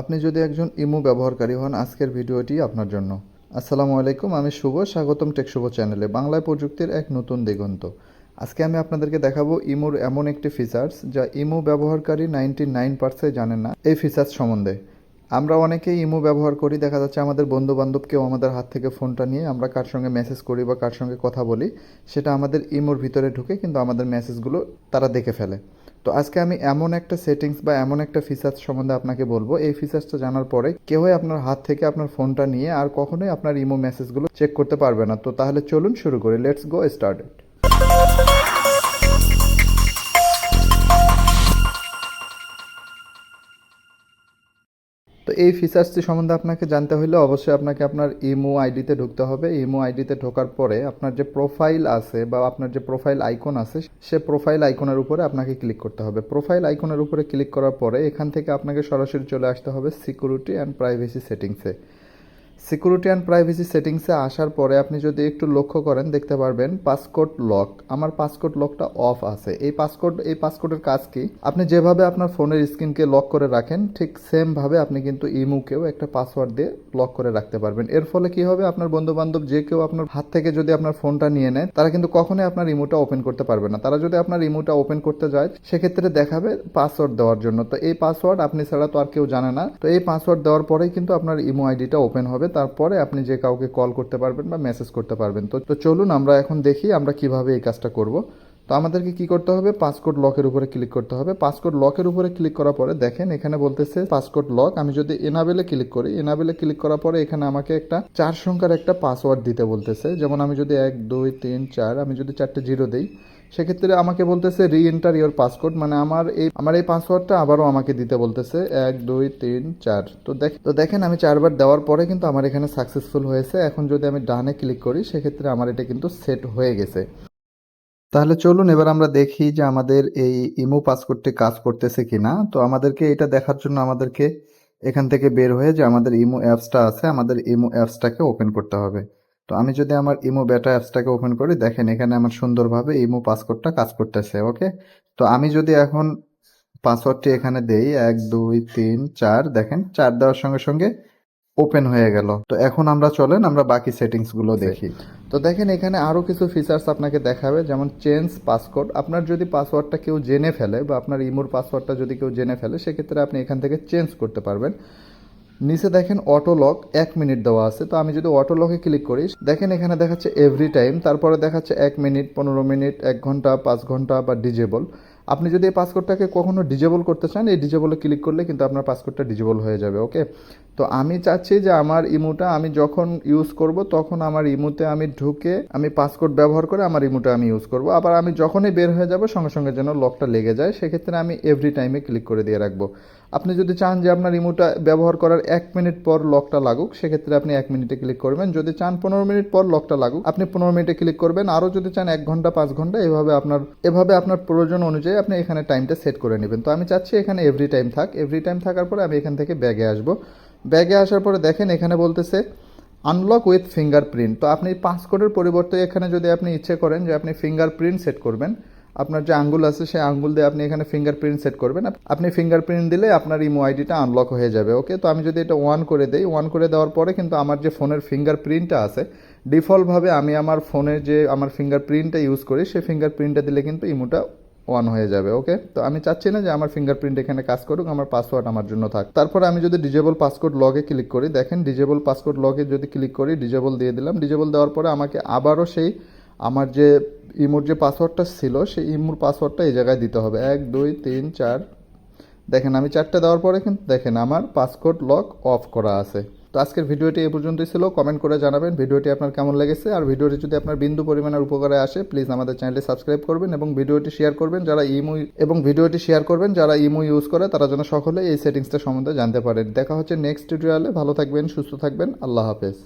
আপনি যদি একজন ইমো ব্যবহারকারী হন, আজকের ভিডিওটি আপনার জন্য। আসসালামু আলাইকুম, আমি শুভ, স্বাগতম টেক শুভ চ্যানেলে, বাংলায় প্রযুক্তির এক নতুন দিগন্ত। আজকে আমি আপনাদেরকে দেখাবো ইমোর এমন একটি ফিচার্স যা ইমো ব্যবহারকারী নাইনটি নাইন পার্সেন্ট জানেন না এই ফিচার্স সম্বন্ধে। আমরা অনেকেই ইমো ব্যবহার করি, দেখা যাচ্ছে আমাদের বন্ধু বান্ধব কেউ আমাদের হাত থেকে ফোনটা নিয়ে আমরা কার সঙ্গে মেসেজ করি বা কার সঙ্গে কথা বলি, সেটা আমাদের ইমোর ভিতরে ঢুকে কিন্তু আমাদের মেসেজগুলো তারা দেখে ফেলে। তো আজকে আমি এমন একটা সেটিংস বা এমন একটা ফিচার্স সম্বন্ধে আপনাকে বলব। এই ফিচার্সটা জানার পরে কেউই আপনার হাত থেকে আপনার ফোনটা নিয়ে আর কখনোই আপনার ইমো মেসেজগুলো চেক করতে পারবে না। তো তাহলে চলুন শুরু করি। লেটস গো স্টার্টেড তো এই ফিচার্সটি সম্বন্ধে আপনাকে জানতে হলে অবশ্যই আপনাকে আপনার ইমো আইডিতে ঢুকতে হবে। ইমো আইডিতে ঢোকার পরে আপনার যে প্রোফাইল আছে বা আপনার যে প্রোফাইল আইকন আছে, সে প্রোফাইল আইকনের উপরে আপনাকে ক্লিক করতে হবে। প্রোফাইল আইকনের উপরে ক্লিক করার পরে এখান থেকে আপনাকে সরাসরি চলে আসতে হবে সিকিউরিটি অ্যান্ড প্রাইভেসি সেটিংসে সিকিউরিটি অ্যান্ড প্রাইভেসি সেটিংসে আসার পরে আপনি যদি একটু লক্ষ্য করেন, দেখতে পারবেন পাসকোড লক আমার পাসকোড লকটা অফ আছে। এই পাসকোড এই পাসকোডের কাজ কি? আপনি যেভাবে আপনার ফোনের স্ক্রিনকে লক করে রাখেন, ঠিক সেমভাবে আপনি কিন্তু ইমুকেও একটা পাসওয়ার্ড দিয়ে লক করে রাখতে পারবেন। এর ফলে কি হবে? আপনার বন্ধু বান্ধব যে কেউ আপনার হাত থেকে যদি আপনার ফোনটা নিয়ে নেয়, তারা কিন্তু কখনোই আপনার ইমোটা ওপেন করতে পারবে না। তারা যদি আপনার ইমোটা ওপেন করতে যায়, সেক্ষেত্রে দেখাবে পাসওয়ার্ড দেওয়ার জন্য। তো এই পাসওয়ার্ড আপনি ছাড়া তো আর কেউ জানে না। তো এই পাসওয়ার্ড দেওয়ার পরেই কিন্তু আপনার ইমো আইডিটা ওপেন হবে। তারপরে আপনি যে কাউকে কল করতে পারবেন বা মেসেজ করতে পারবেন। তো তো চলুন আমরা এখন দেখি আমরা কীভাবে এই কাজটা করব। তো আমাদেরকে কি করতে হবে? পাসকোড লকের উপরে ক্লিক করতে হবে। পাসকোড লকের উপরে ক্লিক করার পরে দেখেন এখানে বলতেছে পাসকোড লক। আমি যদি এনাবেলে ক্লিক করি এনাবেলে ক্লিক করার পরে এখানে আমাকে একটা চার সংখ্যার একটা পাসওয়ার্ড দিতে বলতেছে। যেমন আমি যদি এক, দুই, তিন, চার, আমি যদি চারটে জিরো দিই সেক্ষেত্রে আমাকে বলতেছে রি এন্টার ইওর পাসকোড মানে আমার এই আমার এই পাসওয়ার্ডটা আবারও আমাকে দিতে বলতেছে, এক, দুই, তিন, চার। তো দেখ, তো দেখেন আমি চারবার দেওয়ার পরে কিন্তু আমার এখানে সাকসেসফুল হয়েছে। এখন যদি আমি ডানে ক্লিক করি, সেক্ষেত্রে আমার এটা কিন্তু সেট হয়ে গেছে। তাহলে চলুন, এবার আমরা দেখি যে আমাদের এই ইমো পাসকোডটি কাজ করতেছে কিনা। তো আমাদেরকে এটা দেখার জন্য আমাদেরকে এখান থেকে বের হয়ে যে আমাদের ইমো অ্যাপসটা আছে, আমাদের ইমো অ্যাপসটাকে ওপেন করতে হবে। তো আমি যদি আমার ইমো বেটা অ্যাপসটাকে ওপেন করি দেখেন এখানে আমার সুন্দরভাবে ইমো পাসকোডটা কাজ করতেছে ওকে তো আমি যদি এখন পাসওয়ার্ডটি এখানে দেই এক দুই তিন চার দেখেন চার দেওয়ার সঙ্গে সঙ্গে ওপেন হয়ে গেল। তো এখন আমরা চলেন আমরা বাকি সেটিংসগুলো দেখি। তো দেখেন এখানে আরও কিছু ফিচার্স আপনাকে দেখাবে যেমন চেঞ্জ পাসকোড আপনার যদি পাসওয়ার্ডটা কেউ জেনে ফেলে বা আপনার ইমোর পাসওয়ার্ডটা যদি কেউ জেনে ফেলে সেক্ষেত্রে আপনি এখান থেকে চেঞ্জ করতে পারবেন। নিচে দেখেন অটো লক এক মিনিট দেওয়া আছে। তো আমি যদি অটো লকে ক্লিক করি, দেখেন এখানে দেখাচ্ছে এভরি টাইম তারপরে দেখাচ্ছে এক মিনিট পনেরো মিনিট এক ঘণ্টা, পাঁচ ঘণ্টা বা ডিজেবল আপনি যদি এই পাসকোডটাকে কখনো ডিজেবল করতে চান, এই ডিজেবলে ক্লিক করলে কিন্তু আপনার পাসকোডটা ডিজেবল হয়ে যাবে ওকে তো আমি চাচ্ছি যে আমার ইমোটা আমি যখন ইউজ করব, তখন আমার ইমোতে আমি ঢুকে আমি পাসকোড ব্যবহার করে আমার ইমোটা আমি ইউজ করব। আবার আমি যখনই বের হয়ে যাব, সঙ্গে সঙ্গে যেন লকটা লেগে যায়, সেক্ষেত্রে আমি এভরি টাইমে ক্লিক করে দিয়ে রাখব। আপনি যদি চান যে আপনার ইমোটা ব্যবহার করার এক মিনিট পর লকটা লাগুক, সেক্ষেত্রে আপনি এক মিনিটে ক্লিক করবেন। যদি চান পনেরো মিনিট পর লকটা লাগুক, আপনি পনেরো মিনিটে ক্লিক করবেন। আরও যদি চান এক ঘণ্টা, পাঁচ ঘণ্টা, এভাবে আপনার এভাবে আপনার প্রয়োজন অনুযায়ী আপনি এখানে টাইমটা সেট করে নেবেন। তো আমি চাচ্ছি এখানে এভরি টাইম থাক। এভরি টাইম থাকার পরে আমি এখান থেকে ব্যাগে আসব। ব্যাগে আসার পরে দেখেন এখানে বলতেছে আনলক উইথ ফিঙ্গারপ্রিন্ট তো আপনি পাসকোডের পরিবর্তে এখানে যদি আপনি ইচ্ছে করেন যে আপনি ফিঙ্গারপ্রিন্ট সেট করবেন, আপনার যে আঙ্গুল আছে সেই আঙ্গুল দিয়ে আপনি এখানে ফিঙ্গারপ্রিন্ট সেট করবেন। আপ- আপনি ফিঙ্গারপ্রিন্ট দিলে আপনার ইমো আইডিটা আনলক হয়ে যাবে ওকে তো আমি যদি এটা ওয়ান করে দেই ওয়ান করে দেওয়ার পরে কিন্তু আমার যে ফোনের ফিঙ্গারপ্রিন্টটা আছে ডিফল্টভাবে আমি আমার ফোনে যে আমার ফিঙ্গারপ্রিন্টটা ইউজ করি, সেই ফিঙ্গারপ্রিন্টটা দিলে কিন্তু ইমোটা ওয়ান হয়ে যাবে ওকে তো আমি চাচ্ছি না যে আমার ফিঙ্গারপ্রিন্ট এখানে কাজ করুক, আমার পাসওয়ার্ড আমার জন্য থাক। তারপরে আমি যদি ডিজেবল পাসকোড লগে ক্লিক করি, দেখেন ডিজেবল পাসকোড লগে যদি ক্লিক করি ডিজেবল দিয়ে দিলাম। ডিজেবল দেওয়ার পরে আমাকে আবারও সেই আমার যে ইমোর যে পাসওয়ার্ডটা ছিল, সেই ইমোর পাসওয়ার্ডটা এই জায়গায় দিতে হবে। এক, দুই, তিন, চার। দেখেন, আমি চারটে দেওয়ার পরে কিন্তু দেখেন, আমার পাসকোড লক অফ করা আছে। তো আজকের ভিডিওটি এ পর্যন্তই ছিল। কমেন্ট করে জানাবেন ভিডিওটি আপনার কেমন লেগেছে। আর ভিডিওটি যদি আপনার বিন্দু পরিমাণের উপকারে আসে প্লিজ আমাদের চ্যানেলটি সাবস্ক্রাইব করবেন এবং ভিডিওটি শেয়ার করবেন যারা ইমো এবং ভিডিওটি শেয়ার করবেন যারা ইমো ইউজ করে, তারা যেন সকলে এই সেটিংসটা সম্বন্ধে জানতে পারেন। দেখা হচ্ছে নেক্সট টিউটোরিয়ালে ভালো থাকবেন, সুস্থ থাকবেন। আল্লাহ হাফেজ।